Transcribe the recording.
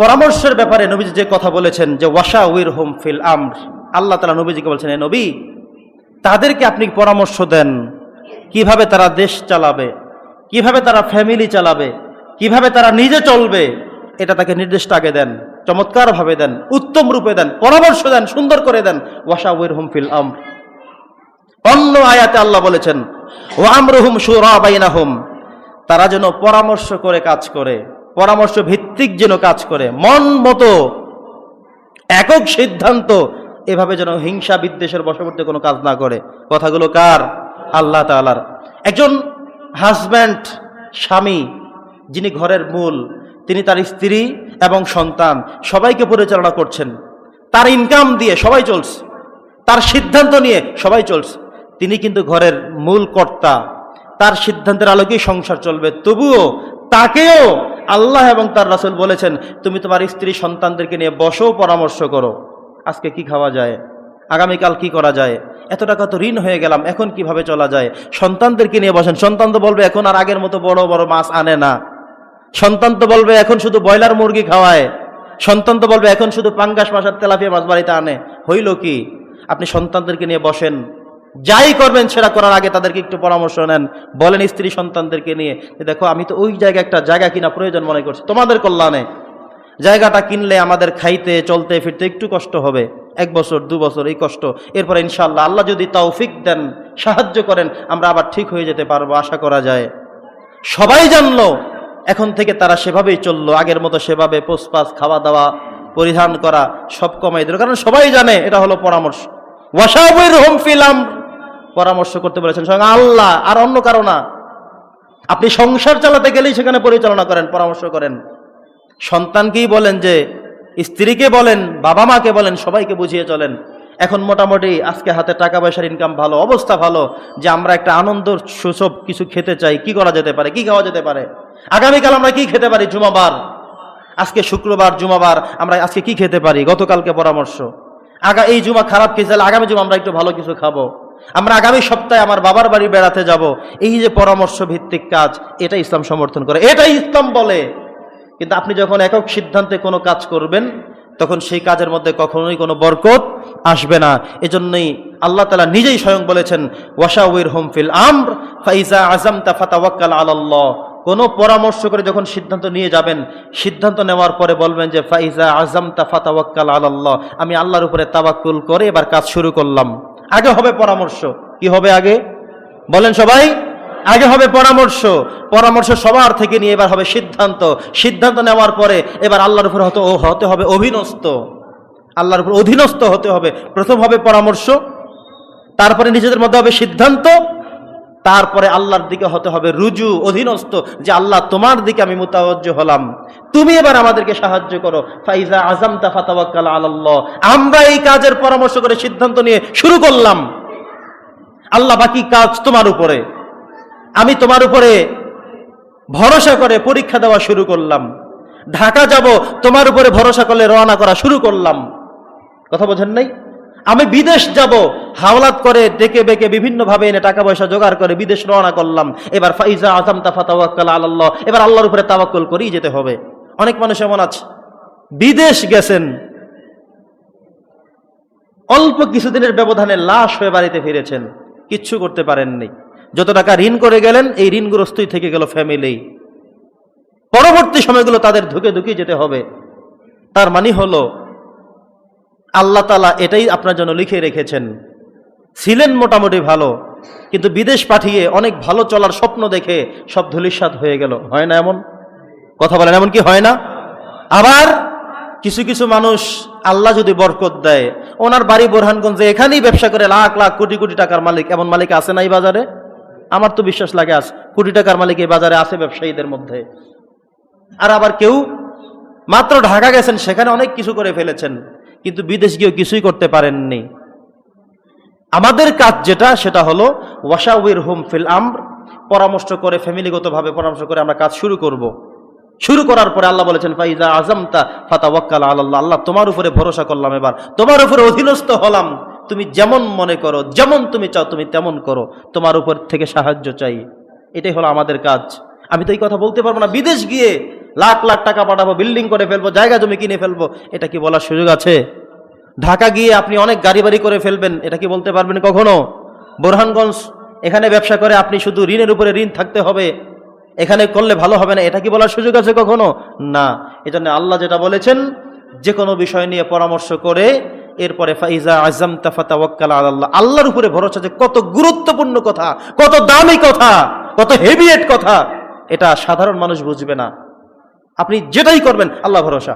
পরামর্শের ব্যাপারে নবীজি যে কথা বলেছেন যে ওয়াশা উইর হোম ফিল আমর আল্লাহ তালা নবীজিকে বলছেন নবী, তাদেরকে আপনি পরামর্শ দেন। কীভাবে তারা দেশ চালাবে? কীভাবে তারা ফ্যামিলি চালাবে? কীভাবে তারা নিজে চলবে? এটা তাকে নির্দেশটা আগে দেন, চমৎকারভাবে দেন, উত্তম রূপে দেন, পরামর্শ দেন, সুন্দর করে দেন। ওয়াশা উইর হোম ফিল আমর। অন্য আয়াতে আল্লাহ বলেছেন ও আমরহুম সুরা বাইনাহুম তারা যেন পরামর্শ করে, কাজ করে। পরামর্শ ভিত্তিক যেন কাজ করে, মন মতো, একক সিদ্ধান্ত, এভাবে যেন হিংসা বিদ্বেষের বশবর্তী কোনো কাজ না করে। কথাগুলো কার? আল্লাহ তালার একজন হাজব্যান্ড, স্বামী, যিনি ঘরের মূল, তিনি তার স্ত্রী এবং সন্তান, সবাইকে পরিচালনা করছেন। তার ইনকাম দিয়ে সবাই চলছে। তার সিদ্ধান্ত নিয়ে সবাই চলছে। তিনি কিন্তু ঘরের মূল কর্তা। তার সিদ্ধান্তের আলোকেই সংসার চলবে। তবুও তাকেও আল্লাহ এবং তার রাসূল বলেছেন, তুমি তোমার স্ত্রী সন্তানদেরকে নিয়ে বসো, পরামর্শ করো। আজকে কি খাওয়া যায়? আগামীকাল কি করা যায়? এত টাকা তো ঋণ হয়ে গেলাম, এখন কীভাবে চলা যায়? সন্তানদেরকে নিয়ে বসেন। সন্তান তো বলবে, এখন আর আগের মতো বড় বড় মাছ আনে না। সন্তান তো বলবে, এখন শুধু ব্রয়লার মুরগি খাওয়ায়। সন্তান তো বলবে, এখন শুধু পাঙ্গাস মাছ আর তেলাপিয়া মাছ বাড়িতে আনে। হইল কি? আপনি সন্তানদেরকে নিয়ে বসেন। যাই করবেন সেটা করার আগে তাদেরকে একটু পরামর্শ নেন। বলেন স্ত্রী সন্তানদেরকে নিয়ে দেখো, আমি তো ওই জায়গায় একটা জায়গা কিনা প্রয়োজন মনে করছি। তোমাদের কল্যাণে। জায়গাটা কিনলে আমাদের খাইতে, চলতে, ফিরতে একটু কষ্ট হবে। এক বছর, দু বছর, এই কষ্ট। এরপরে ইনশাল্লাহ আল্লাহ যদি তৌফিক দেন, সাহায্য করেন, আমরা আবার ঠিক হয়ে যেতে পারব, আশা করা যায়। সবাই জানলো, এখন থেকে তারা সেভাবেই চলল। আগের মতো সেভাবে পোসপাস খাওয়া দাওয়া পরিধান করা সব কমাই দিল। কারণ সবাই জানে, এটা হলো পরামর্শ। ওয়াসাবের হোম ফিলাম পরামর্শ করতে বলেছেন। সঙ্গে আল্লাহ, আর অন্য কারও না। আপনি সংসার চালাতে গেলেই সেখানে পরিচালনা করেন, পরামর্শ করেন। সন্তানকেই বলেন যে, স্ত্রীকে বলেন বাবা মাকে বলেন, সবাইকে বুঝিয়ে চলেন। এখন মোটামুটি আজকে হাতে টাকা পয়সার ইনকাম ভালো, অবস্থা ভালো, যে আমরা একটা আনন্দ সুসব কিছু খেতে চাই, কি করা যেতে পারে, কি খাওয়া যেতে পারে? আগামীকাল আমরা কি খেতে পারি? জুমাবার। আজকে শুক্রবার, জুমাবার, আমরা আজকে কি খেতে পারি? গতকালকে পরামর্শ। আগা, এই জুমা খারাপ খেয়েছে আগামী জুমা আমরা একটু ভালো কিছু খাব। আমরা আগামী সপ্তাহে আমার বাবার বাড়ি বেড়াতে যাব। এই যে পরামর্শ ভিত্তিক কাজ, এটা ইসলাম সমর্থন করে। এটাই ইসলাম বলে। কিন্তু আপনি যখন একক সিদ্ধান্তে কোনো কাজ করবেন, তখন সেই কাজের মধ্যে কখনোই কোনো বরকত আসবে না। এজন্যই আল্লাহ তালা নিজেই স্বয়ং বলেছেন ওয়াশাউর হোম ফিল আমর, ফাইজা আজমতা ফাতাওয়াক্কাল আলাল্লাহ। কোনো পরামর্শ করে যখন সিদ্ধান্ত নিয়ে যাবেন, সিদ্ধান্ত নেওয়ার পরে বলবেন যে, ফাইজা আজমতা ফাতাওয়াক্কাল আলাল্লাহ। আমি আল্লাহর উপরে তাওয়াক্কুল করে এবার কাজ শুরু করলাম। আগে হবে পরামর্শ। কি হবে আগে? বলেন সবাই, আগে হবে পরামর্শ। পরামর্শ সবার থেকে নিয়ে এবার হবে সিদ্ধান্ত। সিদ্ধান্ত নেওয়ার পরে এবার আল্লাহর উপর হতে ও হতে হবে অধীনস্থ। আল্লাহর উপর অধীনস্থ হতে হবে। প্রথম হবে পরামর্শ, তারপরে নিজেদের মধ্যে হবে সিদ্ধান্ত তারপরে আল্লাহর দিকে হতে হবে রুজু, অধীনস্থ, যে আল্লাহ তোমার দিকে আমি মুতাবজ্জ হলাম। তুমি এবার আমাদেরকে সাহায্য করো। ফাইজা আজম তাফাতাওয়াক্কাল আলাল্লাহ। আমরা এই কাজের পরামর্শ করে সিদ্ধান্ত নিয়ে শুরু করলাম। আল্লাহ বাকি কাজ তোমার উপরে। আমি তোমার উপরে ভরসা করে পরীক্ষা দেওয়া শুরু করলাম। ঢাকা যাব, তোমার উপরে ভরসা করলে রওনা করা শুরু করলাম। কথা বোঝেন নাই? আমি বিদেশ যাব। হাওলাত করে, ডেকে বেকে বিভিন্নভাবে এনে টাকা পয়সা জোগাড় করে বিদেশ রওনা করলাম। এবার ফাইজা আজম তাফা তাওয়াক্কাল আল্লাহ এবার আল্লাহর উপরে তাওয়াক্কুল করেই যেতে হবে। অনেক মানুষ এমন আছে। বিদেশ গেছেন। অল্প কিছুদিনের ব্যবধানে লাশ হয়ে বাড়িতে ফিরেছেন। কিচ্ছু করতে পারেননি। যত টাকা ঋণ করে গেলেন, এই ঋণগ্রস্তই থেকে গেল ফ্যামিলি পরবর্তী সময়গুলো তাদের ধুকে ধুকে যেতে হবে। তার মানে হলো আল্লাহ তালা এটাই আপনার জন্য লিখে রেখেছেন। ছিলেন মোটামুটি ভালো, কিন্তু বিদেশ পাঠিয়ে অনেক ভালো চলার স্বপ্ন দেখে সব ধুলিস্বাদ হয়ে গেল। হয় না এমন? কথা বলেন, এমন কি হয় না? আবার কিছু কিছু মানুষ আল্লাহ যদি বরকত দেয়, ওনার বাড়ি বোরহানগঞ্জে এখানেই ব্যবসা করে লাখ লাখ কোটি কোটি টাকার মালিক। এমন মালিক আছে নাই বাজারে? আমার তো বিশ্বাস লাগে আস কোটি টাকার মালিক এই বাজারে আছে ব্যবসায়ীদের মধ্যে। আর আবার কেউ মাত্র ঢাকা গেছেন, সেখানে অনেক কিছু করে ফেলেছেন। কিন্তু বিদেশ গিয়েও কিছুই করতে পারেননি। আমাদের কাজ যেটা, সেটা হলো ওয়াশাউর হোম ফিল আমর, পরামর্শ করে, ফ্যামিলিগতভাবে পরামর্শ করে আমরা কাজ শুরু করব। শুরু করার পরে আল্লাহ বলেছেন, ফাইজা আজমতা ফাতা ওয়াক্কাল আল্লাহ। আল্লাহ তোমার উপরে ভরসা করলাম এবার। তোমার উপরে অধীনস্থ হলাম। তুমি যেমন মনে করো, যেমন তুমি চাও, তুমি তেমন করো। তোমার উপর থেকে সাহায্য চাই। এটাই হলো আমাদের কাজ। আমি তো এই কথা বলতে পারব না। বিদেশ গিয়ে লাখ লাখ টাকা পাঠাবো বিল্ডিং করে ফেলব, জায়গা জমি কিনে ফেলব। এটা কি বলার সুযোগ আছে? ঢাকা গিয়ে আপনি অনেক গাড়ি বাড়ি করে ফেলবেন, এটা কি বলতে পারবেন কখনো? বোরহানগঞ্জ, এখানে ব্যবসা করে আপনি শুধু ঋণের উপরে ঋণ থাকতে হবে। এখানে করলে ভালো হবে না, এটা কি বলার সুযোগ আছে কখনো? না। এজন্য আল্লাহ যেটা বলেছেন যে কোনো বিষয় নিয়ে পরামর্শ করে, এরপরে ফাইজা আজম তাফাতাওয়াক্কাল আল্লাহ আল্লাহর উপরে ভরসা যে কত গুরুত্বপূর্ণ কথা, কত দামি কথা, কত হেভিয়েট কথা, এটা সাধারণ মানুষ বুঝবে না। আপনি যেটাই করবেন আল্লাহ ভরসা।